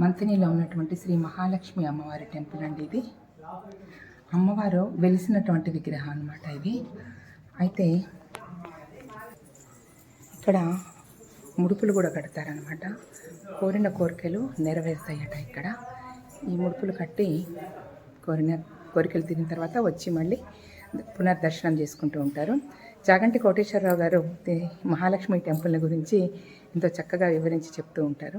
మంతినిలో ఉన్నటువంటి శ్రీ మహాలక్ష్మి అమ్మవారి టెంపుల్ అండి ఇది. అమ్మవారు వెలిసినటువంటి విగ్రహం అనమాట ఇది. అయితే ఇక్కడ ముడుపులు కూడా కడతారనమాట కోరిన కోరికలు నెరవేరుతాయట ఇక్కడ. ఈ ముడుపులు కట్టి కోరిన కోరికలు తిరిగిన తర్వాత వచ్చి మళ్ళీ పునర్దర్శనం చేసుకుంటూ ఉంటారు. జాగంటి కోటేశ్వరరావు గారు మహాలక్ష్మి టెంపుల్ గురించి ఎంతో చక్కగా వివరించి చెప్తూ ఉంటారు.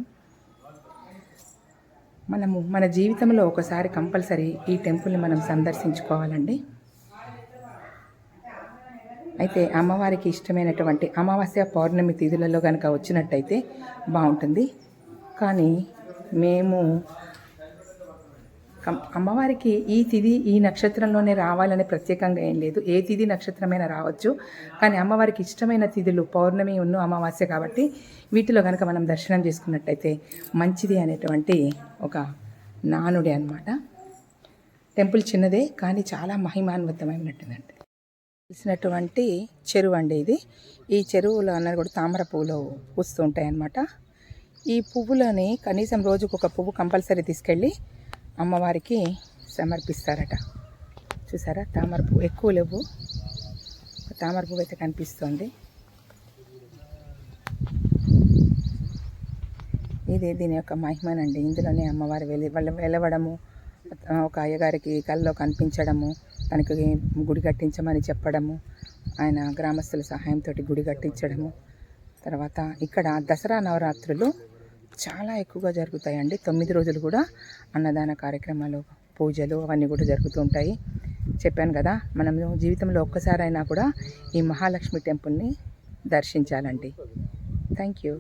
మనము మన జీవితంలో ఒకసారి కంపల్సరీ ఈ టెంపుల్ని మనం సందర్శించుకోవాలండి. అయితే అమ్మవారికి ఇష్టమైనటువంటి అమావాస్య పౌర్ణమి తిథులలో కనుక వచ్చినట్టయితే బాగుంటుంది. కానీ మేము అమ్మవారికి ఈ తిథి ఈ నక్షత్రంలోనే రావాలని ప్రత్యేకంగా ఏం లేదు. ఏ తిథి నక్షత్రమైనా రావచ్చు. కానీ అమ్మవారికి ఇష్టమైన తిథులు పౌర్ణమి ఉన్ను అమావాస్య కాబట్టి వీటిలో కనుక మనం దర్శనం చేసుకున్నట్టయితే మంచిది అనేటువంటి ఒక నానుడి అన్నమాట. టెంపుల్ చిన్నదే కానీ చాలా మహిమాన్వితమైనటువంటిదండి. తెలిసినటువంటి చెరువు అండి ఇది. ఈ చెరువులో అన్నది కూడా తామర పువ్వులు పూస్తూ ఉంటాయి అన్నమాట ఈ పువ్వులని కనీసం రోజుకు ఒక పువ్వు కంపల్సరీ తీసుకెళ్ళి అమ్మవారికి సమర్పిస్తారట. చూసారా? తామర పువ్వు ఎక్కువ లేవు. తామర పువ్వు అయితే కనిపిస్తుంది. ఇది దీని యొక్క మహిమనండి. ఇందులోనే అమ్మవారు వెళ్ళి వాళ్ళ వెలవడము ఒక అయ్యగారికి కల్లో కనిపించడము తనకి గుడి కట్టించమని చెప్పడము ఆయన గ్రామస్తుల సహాయంతో గుడి కట్టించడము తర్వాత ఇక్కడ దసరా నవరాత్రులు చాలా ఎక్కువగా జరుగుతాయండి. తొమ్మిది రోజులు కూడా అన్నదాన కార్యక్రమాలు పూజలు అవన్నీ కూడా జరుగుతూ ఉంటాయి. చెప్పాను కదా మనం జీవితంలో ఒక్కసారైనా కూడా ఈ మహాలక్ష్మి టెంపుల్ని దర్శించాలండి. Thank you.